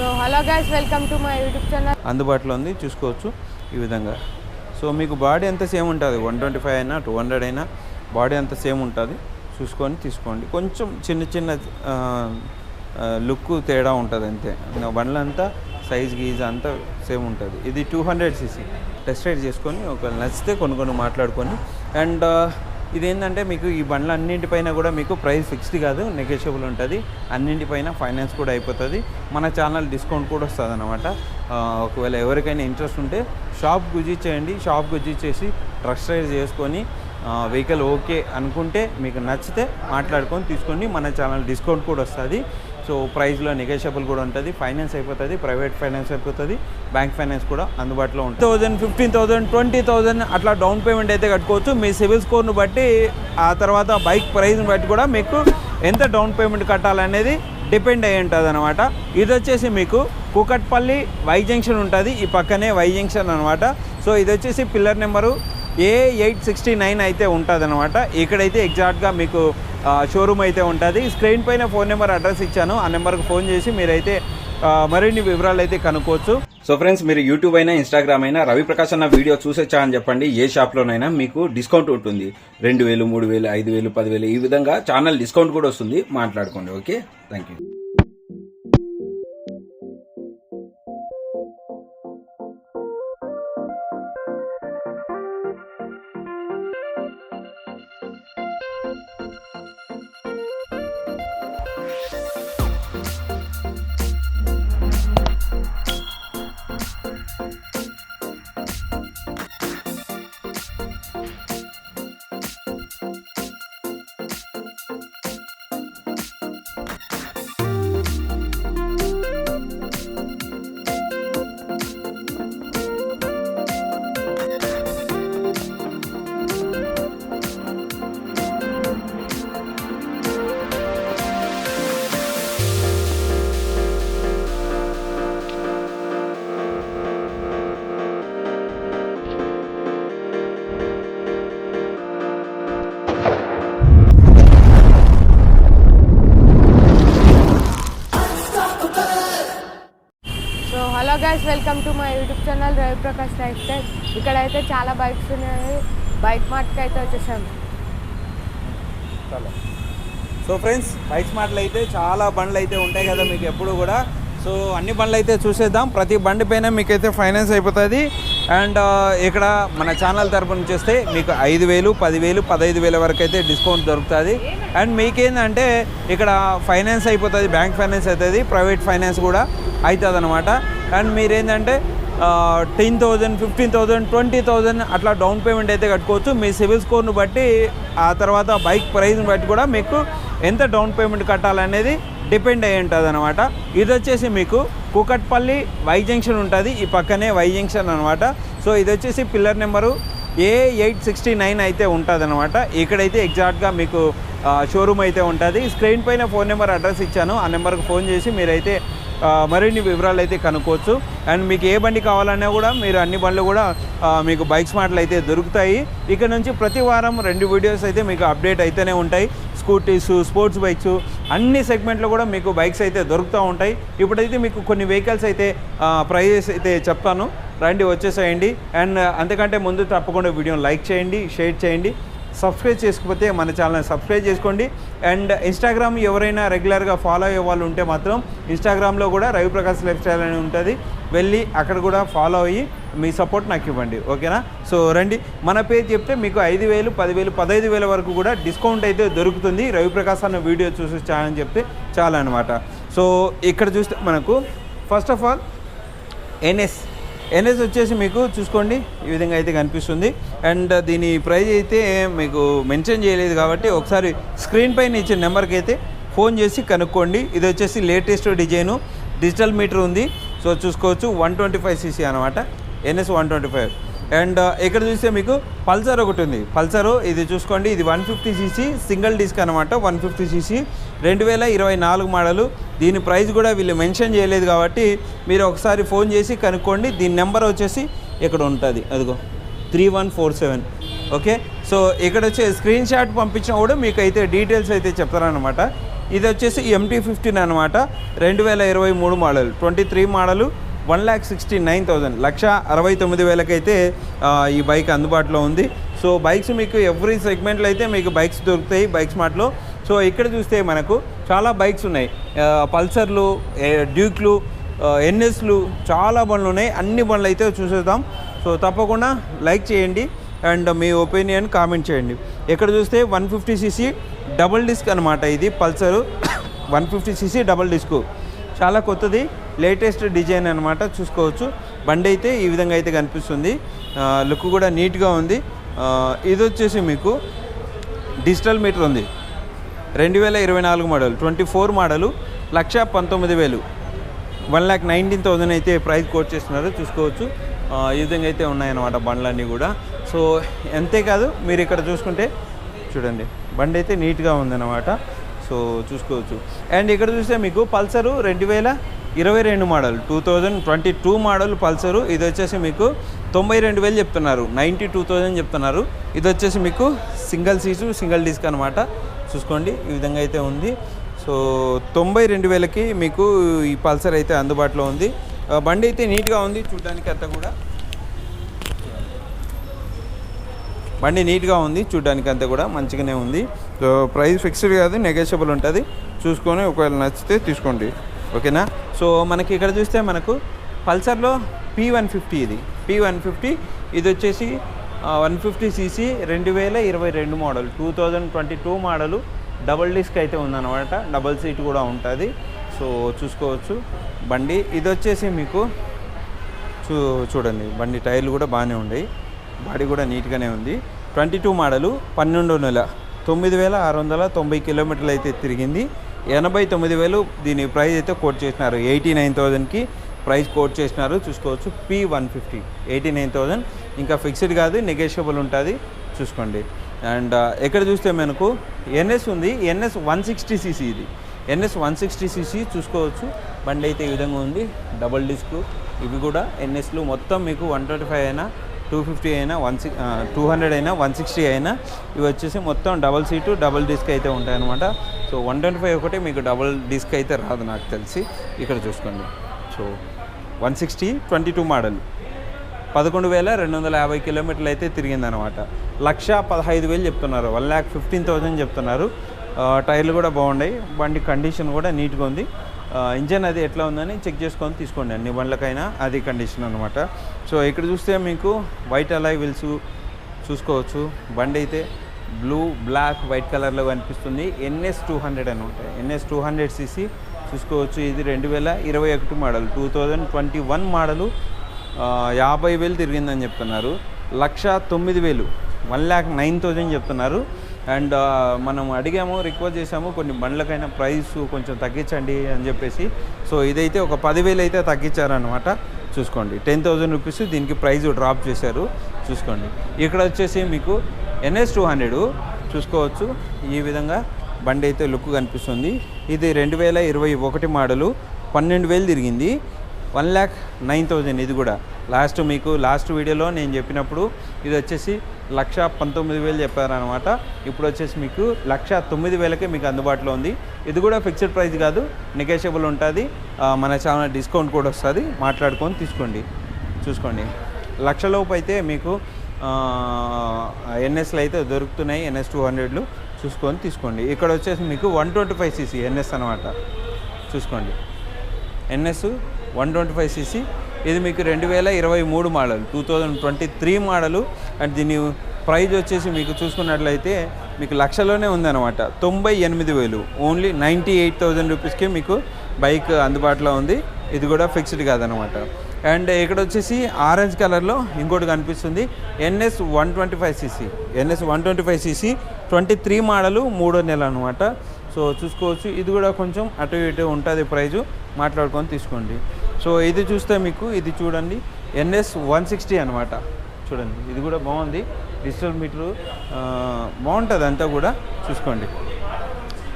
So hello guys welcome to my YouTube channel అందుబాటులో ఉంది చూసుకోవచ్చు ఈ విధంగా. సో మీకు బాడీ అంతా సేమ్ ఉంటుంది? వన్ ట్వంటీ ఫైవ్ అయినా టూ హండ్రెడ్ అయినా బాడీ అంతా సేమ్ ఉంటుంది? చూసుకొని తీసుకోండి. కొంచెం చిన్న చిన్న లుక్ తేడా ఉంటుంది అంతే. బండ్లంతా సైజ్ గీజ్ అంతా సేమ్ ఉంటుంది. ఇది two hundred CC test ride చేసుకొని ఒకవేళ నచ్చితే కొన్ని కొన్ని మాట్లాడుకొని అండ్ ఇదేంటంటే మీకు ఈ బండ్లు అన్నింటిపైన కూడా మీకు ప్రైస్ ఫిక్స్డ్ కాదు నెగోషియబుల్ ఉంటుంది. అన్నింటిపైన ఫైనాన్స్ కూడా అయిపోతుంది. మన ఛానల్ డిస్కౌంట్ కూడా వస్తుంది అనమాట ఒకవేళ ఎవరికైనా ఇంట్రెస్ట్ ఉంటే షాప్ విజిట్ చేయండి. షాప్ విజిట్ చేసి ట్రస్ట్ రైడ్ చేసుకొని వెహికల్ ఓకే అనుకుంటే మీకు నచ్చితే మాట్లాడుకొని తీసుకోండి మన ఛానల్ డిస్కౌంట్ కూడా వస్తుంది. సో ప్రైస్లో నెగోషియబుల్ కూడా ఉంటుంది. ఫైనాన్స్ అయిపోతుంది ప్రైవేట్ ఫైనాన్స్ అయిపోతుంది బ్యాంక్ ఫైనాన్స్ కూడా అందుబాటులో ఉంటుంది. Thousand fifteen thousand twenty thousand అట్లా డౌన్ పేమెంట్ అయితే కట్టుకోవచ్చు. మీ సివిల్ స్కోర్ను బట్టి ఆ తర్వాత బైక్ ప్రైస్ని బట్టి కూడా మీకు ఎంత డౌన్ పేమెంట్ కట్టాలనేది డిపెండ్ అయి ఉంటుంది అనమాట ఇది వచ్చేసి మీకు కూకట్పల్లి వై జంక్షన్ ఉంటుంది. ఈ పక్కనే వై జంక్షన్ అనమాట సో ఇది వచ్చేసి pillar number A eight sixty nine అయితే ఉంటుంది అనమాట ఇక్కడైతే ఎగ్జాక్ట్గా మీకు షోరూమ్ అయితే ఉంటుంది. స్క్రీన్ పైన ఫోన్ నెంబర్ అడ్రస్ ఇచ్చాను. ఆ నెంబర్కి ఫోన్ చేసి మీరైతే మరిన్ని వివరాలు అయితే కనుక్కోవచ్చు. సో ఫ్రెండ్స్ మీరు యూట్యూబ్ అయినా ఇన్స్టాగ్రామ్ అయినా రవి ప్రకాష్ అన్న వీడియో చూసొచ్చా అని చెప్పండి. ఏ షాప్లోనైనా మీకు డిస్కౌంట్ ఉంటుంది. రెండు వేలు మూడు వేలు ఐదు వేలు పదివేలు ఈ విధంగా ఛానల్ డిస్కౌంట్ కూడా వస్తుంది. మాట్లాడుకోండి okay thank you guys welcome to my YouTube channel Ravi Prakash life style. ఇక్కడైతే చాలా బైక్స్ ఉన్నాయి. బైక్ మార్ట్కి అయితే వచ్చేసాం. చాలా. సో ఫ్రెండ్స్ బైక్స్ మార్ట్లు అయితే చాలా బండ్లు అయితే ఉంటాయి కదా మీకు ఎప్పుడు కూడా. సో అన్ని బండ్లు అయితే చూసేద్దాం. ప్రతి బండి పైన మీకైతే ఫైనాన్స్ అయిపోతుంది. అండ్ ఇక్కడ మన ఛానల్ తరపున నుంచి మీకు ఐదు వేలు పదివేలు పదహైదు వేల వరకు అయితే డిస్కౌంట్ దొరుకుతుంది. అండ్ మీకేందంటే ఇక్కడ ఫైనాన్స్ అయిపోతుంది బ్యాంక్ ఫైనాన్స్ అవుతుంది ప్రైవేట్ ఫైనాన్స్ కూడా అవుతుంది అనమాట అండ్ మీరేంటంటే ten thousand fifteen thousand twenty thousand అట్లా డౌన్ పేమెంట్ అయితే కట్టుకోవచ్చు. మీ సివిల్ స్కోర్ను బట్టి ఆ తర్వాత బైక్ ప్రైస్ని బట్టి కూడా మీకు ఎంత డౌన్ పేమెంట్ కట్టాలనేది డిపెండ్ అయి ఉంటుంది అనమాట ఇది వచ్చేసి మీకు కూకట్పల్లి వై జంక్షన్ ఉంటుంది. ఈ పక్కనే వై జంక్షన్ అనమాట సో ఇది వచ్చేసి pillar number A eight sixty nine అయితే ఉంటుంది అనమాట ఇక్కడైతే ఎగ్జాక్ట్గా మీకు షోరూమ్ అయితే ఉంటుంది. స్క్రీన్ పైన ఫోన్ నెంబర్ అడ్రస్ ఇచ్చాను. ఆ నెంబర్కి ఫోన్ చేసి మీరైతే మరిన్ని వివరాలు అయితే కనుక్కోవచ్చు. అండ్ మీకు ఏ బండి కావాలన్నా కూడా మీరు అన్ని బండ్లు కూడా మీకు బైక్స్ మాటలు అయితే దొరుకుతాయి. ఇక్కడ నుంచి ప్రతి వారం రెండు వీడియోస్ అయితే మీకు అప్డేట్ అయితేనే ఉంటాయి. స్కూటీస్ స్పోర్ట్స్ బైక్స్ అన్ని సెగ్మెంట్లో కూడా మీకు బైక్స్ అయితే దొరుకుతూ ఉంటాయి. ఇప్పుడైతే మీకు కొన్ని వెహికల్స్ అయితే ప్రైజెస్ అయితే చెప్తాను. రండి వచ్చేసేయండి. అండ్ అంతకంటే ముందు తప్పకుండా వీడియోని లైక్ చేయండి షేర్ చేయండి. సబ్స్క్రైబ్ చేసుకోకపోతే మన ఛానల్ని సబ్స్క్రైబ్ చేసుకోండి. అండ్ ఇన్స్టాగ్రామ్ ఎవరైనా రెగ్యులర్గా ఫాలో అయ్యే వాళ్ళు ఉంటే మాత్రం ఇన్స్టాగ్రామ్లో కూడా రవిప్రకాష్ లైఫ్ స్టైల్ అని ఉంటుంది. వెళ్ళి అక్కడ కూడా ఫాలో అయ్యి మీ సపోర్ట్ నాకు ఇవ్వండి. ఓకేనా? సో రండి. మన పేరు చెప్తే మీకు ఐదు వేలు పదివేలు పదహైదు వేల వరకు కూడా డిస్కౌంట్ అయితే దొరుకుతుంది. రవిప్రకాష్ అన్న వీడియో చూసి చాలని చెప్తే చాలా అనమాట సో ఇక్కడ చూస్తే మనకు first of all NS NS వచ్చేసి మీకు చూసుకోండి. ఈ విధంగా అయితే కనిపిస్తుంది. అండ్ దీని ప్రైజ్ అయితే మీకు మెన్షన్ చేయలేదు కాబట్టి ఒకసారి స్క్రీన్ పైన ఇచ్చిన నెంబర్కి అయితే ఫోన్ చేసి కనుక్కోండి. ఇది వచ్చేసి లేటెస్ట్ డిజైను. డిజిటల్ మీటర్ ఉంది. సో చూసుకోవచ్చు. వన్ ట్వంటీ ఫైవ్ సీసీ అనమాట NS one twenty five. And ఇక్కడ చూస్తే మీకు పల్సర్ ఒకటి ఉంది. పల్సర్ ఇది చూసుకోండి. ఇది one fifty CC single disc అనమాట వన్ ఫిఫ్టీ సీసీ. రెండు వేల ఇరవై నాలుగు మోడలు. దీని ప్రైస్ కూడా వీళ్ళు మెన్షన్ చేయలేదు కాబట్టి మీరు ఒకసారి ఫోన్ చేసి కనుక్కోండి. దీని నెంబర్ వచ్చేసి ఇక్కడ ఉంటుంది. అదిగో three one four seven. Okay? So ఇక్కడ వచ్చే స్క్రీన్ షాట్ పంపించినా కూడా మీకు అయితే డీటెయిల్స్ అయితే చెప్తారనమాట ఇది వచ్చేసి ఎంటీ ఫిఫ్టీన్ అనమాట రెండు వేల ఇరవై మూడు model. Twenty three model. One lakh sixty nine thousand లక్ష అరవై తొమ్మిది వేలకైతే ఈ బైక్ అందుబాటులో ఉంది. సో బైక్స్ మీకు ఎవ్రీ సెగ్మెంట్లో అయితే మీకు బైక్స్ దొరుకుతాయి బైక్స్ మార్ట్లో. సో ఇక్కడ చూస్తే మనకు చాలా బైక్స్ ఉన్నాయి. పల్సర్లు డ్యూక్లు ఎన్ఎస్లు చాలా బండ్లు ఉన్నాయి. అన్ని బండ్లు అయితే చూసేద్దాం. సో తప్పకుండా లైక్ చేయండి అండ్ మీ ఒపీనియన్ కామెంట్ చేయండి. ఇక్కడ చూస్తే one fifty CC double disc అనమాట ఇది Pulsar. One fifty CC double disc. చాలా కొత్తది. లేటెస్ట్ డిజైన్ అనమాట చూసుకోవచ్చు. బండి అయితే ఈ విధంగా అయితే కనిపిస్తుంది. లుక్ కూడా నీట్గా ఉంది. ఇది వచ్చేసి మీకు డిజిటల్ మీటర్ ఉంది. రెండు వేల ఇరవై నాలుగు మోడల్ ట్వంటీ ఫోర్ మోడలు లక్ష పంతొమ్మిది వేలు. వన్ ల్యాక్ నైన్టీన్ థౌజండ్ అయితే ప్రైస్ కోట్ చేస్తున్నారు. చూసుకోవచ్చు. ఈ విధంగా అయితే ఉన్నాయన్నమాట బండ్లన్నీ కూడా. సో అంతేకాదు మీరు ఇక్కడ చూసుకుంటే చూడండి బండి అయితే నీట్గా ఉందన్నమాట. సో చూసుకోవచ్చు. అండ్ ఇక్కడ చూస్తే మీకు పల్సరు రెండు వేల ఇరవై రెండు model two thousand twenty two model Pulsar. ఇది వచ్చేసి మీకు తొంభై రెండు వేలు చెప్తున్నారు. నైంటీ టూ థౌజండ్ చెప్తున్నారు. ఇది వచ్చేసి మీకు సింగిల్ సీటు సింగిల్ డిస్క్ అనమాట చూసుకోండి ఈ విధంగా అయితే ఉంది. సో తొంభై రెండు వేలకి మీకు ఈ పల్సర్ అయితే అందుబాటులో ఉంది. బండి అయితే నీట్గా ఉంది చూడడానికి అంతా కూడా. బండి నీట్గా ఉంది చూడడానికి అంతా కూడా మంచిగానే ఉంది. సో ప్రైస్ ఫిక్స్డ్ కాదు నెగోషియబుల్ ఉంటుంది. చూసుకొని ఒకవేళ నచ్చితే తీసుకోండి. ఓకేనా? సో మనకి ఇక్కడ చూస్తే మనకు పల్సర్లో పీ వన్ ఫిఫ్టీ ఇది. పీ వన్ ఫిఫ్టీ ఇది వచ్చేసి వన్ ఫిఫ్టీ సీసీ రెండు వేల ఇరవై రెండు model. Two thousand twenty two model. Double disc అయితే ఉందన్నమాట. డబుల్ సీట్ కూడా ఉంటుంది. సో చూసుకోవచ్చు. బండి ఇది వచ్చేసి మీకు చూ చూడండి. బండి టైర్లు కూడా బాగానే ఉన్నాయి. బాడీ కూడా నీట్గానే ఉంది. ట్వంటీ టూ మోడలు పన్నెండు నెల. తొమ్మిది వేల ఆరు వందల తొంభై కిలోమీటర్లు అయితే తిరిగింది. ఎనభై తొమ్మిది వేలు దీని ప్రైస్ అయితే కోట్ చేసినారు. ఎయిటీ నైన్ థౌజండ్కి ప్రైస్ కోట్ చేసినారు. చూసుకోవచ్చు. P one fifty. Eighty nine thousand. ఇంకా ఫిక్స్డ్ కాదు నెగోషియబుల్ ఉంటుంది. చూసుకోండి. అండ్ ఎక్కడ చూస్తే మనకు ఎన్ఎస్ ఉంది. ఎన్ఎస్ వన్ సిక్స్టీ సీసీ ఇది. ఎన్ఎస్ వన్ సిక్స్టీ సీసీ చూసుకోవచ్చు. బండి అయితే ఈ విధంగా ఉంది. Double disc. ఇవి కూడా ఎన్ఎస్లు మొత్తం మీకు వన్ ట్వంటీ ఫైవ్ అయినా టూ ఫిఫ్టీ అయినా వన్ సిక్స్ టూ హండ్రెడ్ అయినా వన్ సిక్స్టీ అయినా ఇవి వచ్చేసి మొత్తం డబల్ సీటు డబుల్ డిస్క్ అయితే ఉంటాయన్నమాట. సో వన్ ట్వంటీ ఫైవ్ ఒకటి మీకు డబుల్ డిస్క్ అయితే రాదు నాకు తెలిసి. ఇక్కడ చూసుకోండి. So one sixty twenty two model. పదకొండు వేల రెండు వందల యాభై కిలోమీటర్లు అయితే తిరిగిందనమాట లక్ష పదహైదు వేలు చెప్తున్నారు. వన్ ల్యాక్ ఫిఫ్టీన్ థౌజండ్ చెప్తున్నారు. టైర్లు కూడా బాగున్నాయి. బండి కండిషన్ కూడా నీట్గా ఉంది. ఇంజన్ అది ఎట్లా ఉందని చెక్ చేసుకొని తీసుకోండి. అన్ని బండ్లకైనా అది కండిషన్ అనమాట సో ఇక్కడ చూస్తే మీకు వైట్ అలాయ్ విల్స్ చూసుకోవచ్చు. బండి అయితే బ్లూ బ్లాక్ వైట్ కలర్లో కనిపిస్తుంది. ఎన్ఎస్ టూ హండ్రెడ్ అనమాట ఎన్ఎస్ టూ హండ్రెడ్ సీసీ చూసుకోవచ్చు. ఇది రెండు వేల ఇరవై ఒకటి model. Two thousand twenty one model యాభై వేలు తిరిగిందని చెప్తున్నారు. లక్ష తొమ్మిది వేలు వన్ ల్యాక్ నైన్ థౌజండ్ చెప్తున్నారు. అండ్ మనం అడిగాము రిక్వెస్ట్ చేసాము కొన్ని బండ్లకైనా ప్రైస్ కొంచెం తగ్గించండి అని చెప్పేసి. సో ఇదైతే ఒక పదివేలు అయితే తగ్గించారనమాట చూసుకోండి టెన్ థౌజండ్ రూపీస్ దీనికి ప్రైస్ డ్రాప్ చేశారు. చూసుకోండి ఇక్కడ వచ్చేసి మీకు ఎన్ఎస్ టూ హండ్రెడ్ చూసుకోవచ్చు. ఈ విధంగా బండి అయితే లుక్ కనిపిస్తుంది. ఇది రెండు వేల ఇరవై ఒకటి మోడలు పన్నెండు వేలు తిరిగింది. One lakh nine thousand. ఇది కూడా లాస్ట్ మీకు లాస్ట్ వీడియోలో నేను చెప్పినప్పుడు ఇది వచ్చేసి లక్ష పంతొమ్మిది వేలు చెప్పారనమాట ఇప్పుడు వచ్చేసి మీకు లక్ష తొమ్మిది వేలకే మీకు అందుబాటులో ఉంది. ఇది కూడా ఫిక్స్డ్ ప్రైస్ కాదు నెగోషియబుల్ ఉంటుంది. మన చాలా డిస్కౌంట్ కూడా వస్తుంది. మాట్లాడుకొని తీసుకోండి. చూసుకోండి. లక్షలోపు అయితే మీకు ఎన్ఎస్లు అయితే దొరుకుతున్నాయి. ఎన్ఎస్ టూ హండ్రెడ్లు చూసుకొని తీసుకోండి. ఇక్కడ వచ్చేసి మీకు one twenty five CC NS అనమాట చూసుకోండి. NS one twenty five CC. ఇది మీకు రెండు వేల ఇరవై మూడు model two thousand twenty three model. And దీని ప్రైజ్ వచ్చేసి మీకు చూసుకున్నట్లయితే మీకు లక్షలోనే ఉందన్నమాట. తొంభై ఎనిమిది వేలు ఓన్లీ నైంటీ ఎయిట్ థౌజండ్ రూపీస్కి మీకు బైక్ అందుబాటులో ఉంది. ఇది కూడా ఫిక్స్డ్ కాదనమాట అండ్ ఇక్కడ వచ్చేసి ఆరెంజ్ కలర్లో ఇంకోటి కనిపిస్తుంది NS one twenty five CC. NS one twenty five CC twenty three model మూడో నెల అనమాట సో చూసుకోవచ్చు ఇది కూడా కొంచెం అటు ఇటు ఉంటుంది ప్రైజు. మాట్లాడుకొని తీసుకోండి. సో ఇది చూస్తే మీకు ఇది చూడండి. ఎన్ఎస్ వన్ సిక్స్టీ అనమాట చూడండి ఇది కూడా బాగుంది. డిజిటల్ మీటరు బాగుంటుంది అంతా కూడా. చూసుకోండి.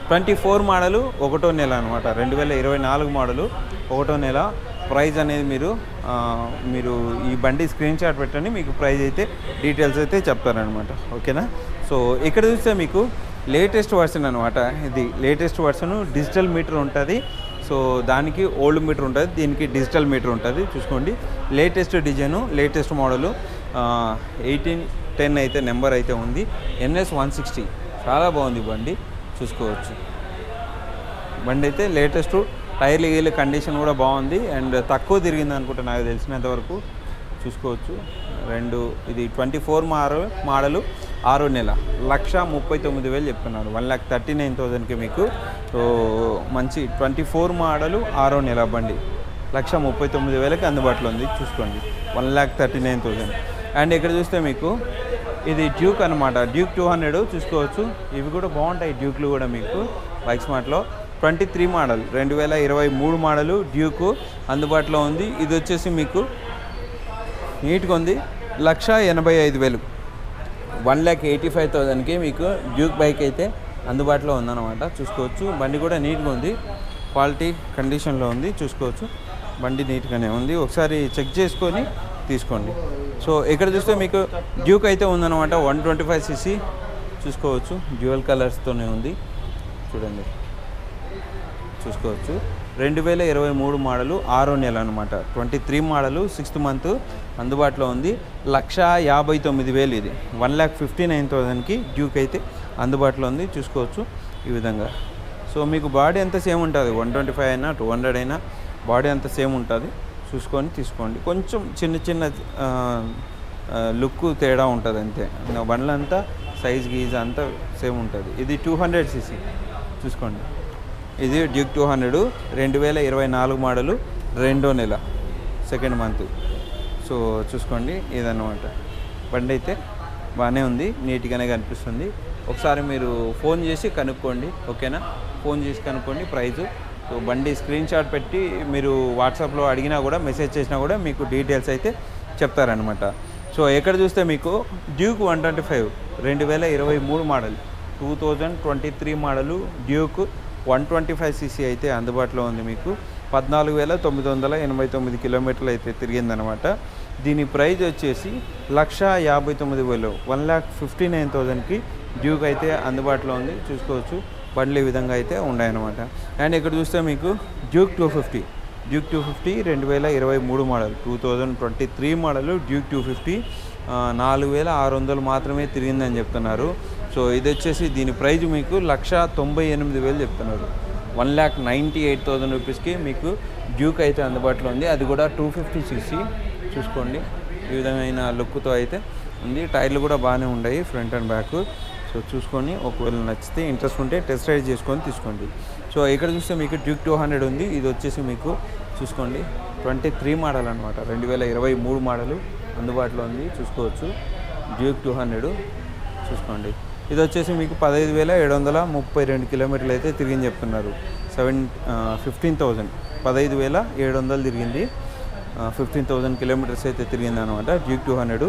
ట్వంటీ ఫోర్ మోడలు ఒకటో నెల అనమాట రెండు వేల ఇరవై నాలుగు మోడలు ఒకటో నెల. ప్రైజ్ అనేది మీరు మీరు ఈ బండి స్క్రీన్ షాట్ పెట్టండి. మీకు ప్రైజ్ అయితే డీటెయిల్స్ అయితే చెప్తారనమాట ఓకేనా? సో ఇక్కడ చూస్తే మీకు లేటెస్ట్ వర్షన్ అనమాట ఇది లేటెస్ట్ వర్షన్ డిజిటల్ మీటర్ ఉంటుంది. సో దానికి ఓల్డ్ మీటర్ ఉంటుంది దీనికి డిజిటల్ మీటర్ ఉంటుంది. చూసుకోండి latest design latest model eighteen ten అయితే నెంబర్ అయితే ఉంది. ఎన్ఎస్ వన్ సిక్స్టీ చాలా బాగుంది బండి చూసుకోవచ్చు. బండి అయితే లేటెస్ట్ టైర్లు గీల కండిషన్ కూడా బాగుంది. అండ్ తక్కువ తిరిగింది అనుకుంటా నాకు తెలిసినంత వరకు చూసుకోవచ్చు. రెండు ఇది ట్వంటీ ఫోర్ మారు మోడలు. ఆరో నెల. లక్ష ముప్పై తొమ్మిది వేలు చెప్తున్నారు వన్ ల్యాక్ థర్టీ నైన్ థౌజండ్కి మీకు. మంచి ట్వంటీ ఫోర్ మోడలు ఆరో నెల బండి. లక్ష ముప్పై తొమ్మిది వేలకి అందుబాటులో ఉంది. చూసుకోండి. One lakh thirty nine thousand. And ఇక్కడ చూస్తే మీకు ఇది డ్యూక్ అనమాట డ్యూక్ టూ హండ్రెడ్ చూసుకోవచ్చు. ఇవి కూడా బాగుంటాయి డ్యూక్లు కూడా మీకు. బైక్ స్మార్ట్లో. Twenty three model. రెండు వేల ఇరవై మూడు మోడలు డ్యూకు అందుబాటులో ఉంది. ఇది వచ్చేసి మీకు నీట్గా ఉంది. లక్ష ఎనభై ఐదు వేలు. వన్ ల్యాక్ ఎయిటీ ఫైవ్ థౌజండ్కి మీకు డ్యూక్ బైక్ అయితే అందుబాటులో ఉందన్నమాట. చూసుకోవచ్చు. బండి కూడా నీట్గా ఉంది. క్వాలిటీ కండిషన్లో ఉంది. చూసుకోవచ్చు. బండి నీట్గానే ఉంది. ఒకసారి చెక్ చేసుకొని తీసుకోండి. సో ఇక్కడ చూస్తే మీకు డ్యూక్ అయితే ఉందన్నమాట. One twenty five CC. చూసుకోవచ్చు. డ్యూయల్ కలర్స్తోనే ఉంది. చూడండి. చూసుకోవచ్చు. రెండు వేల ఇరవై మూడు మోడలు ఆరో నెల అనమాట twenty three model sixth month అందుబాటులో ఉంది. లక్ష యాభై తొమ్మిది వేలు ఇది. వన్ ల్యాక్ ఫిఫ్టీ నైన్ థౌజండ్కి డ్యూక్ అయితే అందుబాటులో ఉంది. చూసుకోవచ్చు ఈ విధంగా. సో మీకు బాడీ అంతా సేమ్ ఉంటుంది? వన్ ట్వంటీ ఫైవ్ అయినా టూ హండ్రెడ్ అయినా బాడీ అంతా సేమ్ ఉంటుంది. చూసుకొని తీసుకోండి. కొంచెం చిన్న చిన్న లుక్ తేడా ఉంటుంది అంతే. బండ్లంతా సైజ్ గీజ్ అంతా సేమ్ ఉంటుంది. ఇది టూ హండ్రెడ్ సీసీ. చూసుకోండి. ఇది డ్యూక్ టూ హండ్రెడ్ రెండు వేల ఇరవై నాలుగు మోడలు రెండో నెల సెకండ్ మంత్. సో చూసుకోండి ఇదన్నమాట. బండి అయితే బాగానే ఉంది నీట్గానే కనిపిస్తుంది. ఒకసారి మీరు ఫోన్ చేసి కనుక్కోండి ఓకేనా? ఫోన్ చేసి కనుక్కోండి ప్రైజు. సో బండి స్క్రీన్ షాట్ పెట్టి మీరు వాట్సాప్లో అడిగినా కూడా మెసేజ్ చేసినా కూడా మీకు డీటెయిల్స్ అయితే చెప్తారనమాట సో ఎక్కడ చూస్తే మీకు డ్యూక్ వన్ ట్వంటీ ఫైవ్ రెండు వేల ఇరవై మూడు model two thousand twenty three model Duke one twenty five CC అయితే అందుబాటులో ఉంది మీకు. పద్నాలుగు వేల తొమ్మిది వందల ఎనభై తొమ్మిది కిలోమీటర్లు అయితే తిరిగిందనమాట. దీని ప్రైజ్ వచ్చేసి లక్ష యాభై తొమ్మిది వేలు వన్ ల్యాక్ ఫిఫ్టీ నైన్ థౌజండ్కి డ్యూక్ అయితే అందుబాటులో ఉంది. చూసుకోవచ్చు బండ్లు ఈ విధంగా అయితే ఉన్నాయన్నమాట. అండ్ ఇక్కడ చూస్తే మీకు Duke two fifty Duke two fifty రెండు వేల ఇరవై మూడు model two thousand twenty three model Duke two fifty నాలుగు వేల ఆరు వందలు మాత్రమే తిరిగిందని చెప్తున్నారు. సో ఇది వచ్చేసి దీని ప్రైజ్ మీకు లక్ష తొంభై ఎనిమిది వేలు చెప్తున్నారు. One lakh ninety eight thousand రూపీస్కి మీకు డ్యూక్ అయితే అందుబాటులో ఉంది. అది కూడా టూ ఫిఫ్టీ సీసీ. చూసుకోండి. ఈ విధమైన లుక్తో అయితే ఉంది. టైర్లు కూడా బాగానే ఉన్నాయి ఫ్రంట్ అండ్ బ్యాక్. సో చూసుకొని ఒకవేళ నచ్చితే ఇంట్రెస్ట్ ఉంటే టెస్ట్ రైడ్ చేసుకొని తీసుకోండి. సో ఇక్కడ చూస్తే మీకు డ్యూక్ టూ హండ్రెడ్ ఉంది. ఇది వచ్చేసి మీకు చూసుకోండి. ట్వంటీ త్రీ మోడల్ అనమాట రెండు వేల ఇరవై మూడు మోడలు అందుబాటులో ఉంది. చూసుకోవచ్చు. Duke two hundred. చూసుకోండి. ఇది వచ్చేసి మీకు పదహైదు వేల ఏడు వందల ముప్పై రెండు కిలోమీటర్లు అయితే తిరిగింది చెప్తున్నారు. సెవెన్ ఫిఫ్టీన్ థౌజండ్ పదహైదు వేల ఏడు వందలు తిరిగింది. ఫిఫ్టీన్ థౌజండ్ కిలోమీటర్స్ అయితే తిరిగింది అనమాట డ్యూక్ టూ హండ్రెడ్.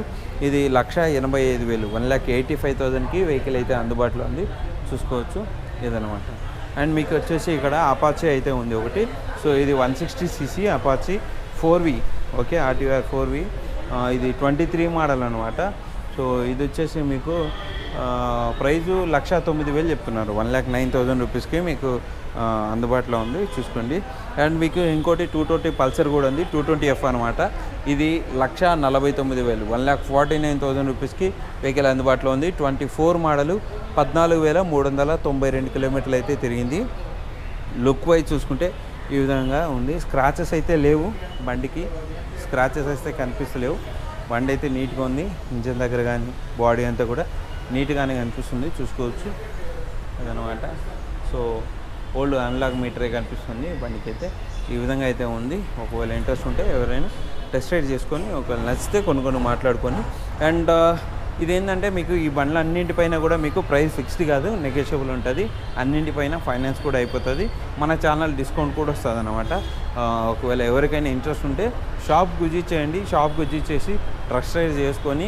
ఇది లక్ష ఎనభై ఐదు వేలు. వన్ ల్యాక్ ఎయిటీ ఫైవ్ థౌజండ్కి వెహికల్ అయితే అందుబాటులో ఉంది. చూసుకోవచ్చు ఇదనమాట అండ్ మీకు వచ్చేసి ఇక్కడ అపాచీ అయితే ఉంది ఒకటి. సో ఇది one sixty CC Apache four V. Okay RTR four V. ఇది ట్వంటీ త్రీ మోడల్ అనమాట సో ఇది వచ్చేసి మీకు ప్రైజు లక్ష తొమ్మిది వేలు చెప్తున్నారు. వన్ ల్యాక్ నైన్ థౌజండ్ రూపీస్కి మీకు అందుబాటులో ఉంది. చూసుకోండి. అండ్ మీకు ఇంకోటి టూ ట్వంటీ పల్సర్ కూడా ఉంది. టూ ట్వంటీ ఎఫ్ అనమాట ఇది లక్ష నలభై తొమ్మిది వేలు. One lakh forty nine thousand రూపీస్కి వెహికల్ అందుబాటులో ఉంది. ట్వంటీ ఫోర్ మోడలు పద్నాలుగు వేల మూడు వందల తొంభై రెండు కిలోమీటర్లు అయితే తిరిగింది. లుక్ వైజ్ చూసుకుంటే ఈ విధంగా ఉంది. స్క్రాచెస్ అయితే లేవు బండికి. స్క్రాచెస్ అయితే కనిపిస్తలేవు. బండి అయితే నీట్గా ఉంది. ఇంజిన్ దగ్గర కానీ బాడీ అంతా కూడా నీట్గానే కనిపిస్తుంది. చూసుకోవచ్చు. అదనమాట. సో ఓల్డ్ అన్లాక్ మీటరే కనిపిస్తుంది. బండికి అయితే ఈ విధంగా అయితే ఉంది. ఒకవేళ ఇంట్రెస్ట్ ఉంటే ఎవరైనా టెస్ట్ రైడ్ చేసుకొని ఒకవేళ నచ్చితే కొనుక్కొని మాట్లాడుకొని. అండ్ ఇదేంటంటే మీకు ఈ బండ్లు అన్నింటిపైన కూడా మీకు ప్రైస్ ఫిక్స్డ్ కాదు. నెగోషియబుల్ ఉంటుంది. అన్నింటిపైన ఫైనాన్స్ కూడా అయిపోతుంది. మన ఛానల్ డిస్కౌంట్ కూడా వస్తుంది అనమాట ఒకవేళ ఎవరికైనా ఇంట్రెస్ట్ ఉంటే షాప్ విజిట్ చేయండి. షాప్ విజిట్ చేసి ట్రస్ట్ రైడ్ చేసుకొని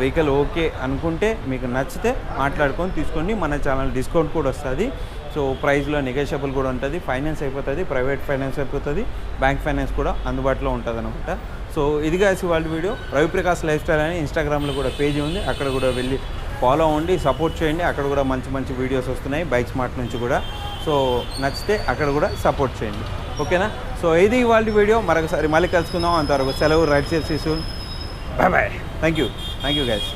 వెహికల్ ఓకే అనుకుంటే మీకు నచ్చితే మాట్లాడుకొని తీసుకోండి. మన ఛానల్ డిస్కౌంట్ కూడా వస్తుంది. సో ప్రైస్లో నెగోషియబుల్ కూడా ఉంటుంది. ఫైనాన్స్ అయిపోతుంది ప్రైవేట్ ఫైనాన్స్ అయిపోతుంది బ్యాంక్ ఫైనాన్స్ కూడా అందుబాటులో ఉంటుంది అనమాట సో ఇది కాసి వాళ్ళ వీడియో రవిప్రకాష్ లైఫ్ స్టైల్ అని ఇన్స్టాగ్రామ్లో కూడా పేజీ ఉంది. అక్కడ కూడా వెళ్ళి ఫాలో అవ్వండి సపోర్ట్ చేయండి. అక్కడ కూడా మంచి మంచి వీడియోస్ వస్తున్నాయి బైక్ స్మార్ట్ నుంచి కూడా. సో నచ్చితే అక్కడ కూడా సపోర్ట్ చేయండి. ఓకేనా సో ఇది ఇవాళ వీడియో మరొకసారి మళ్ళీ కలుసుకుందాం. అంతవరకు సెలవు. రైట్ చేసి bye bye thank you thank you guys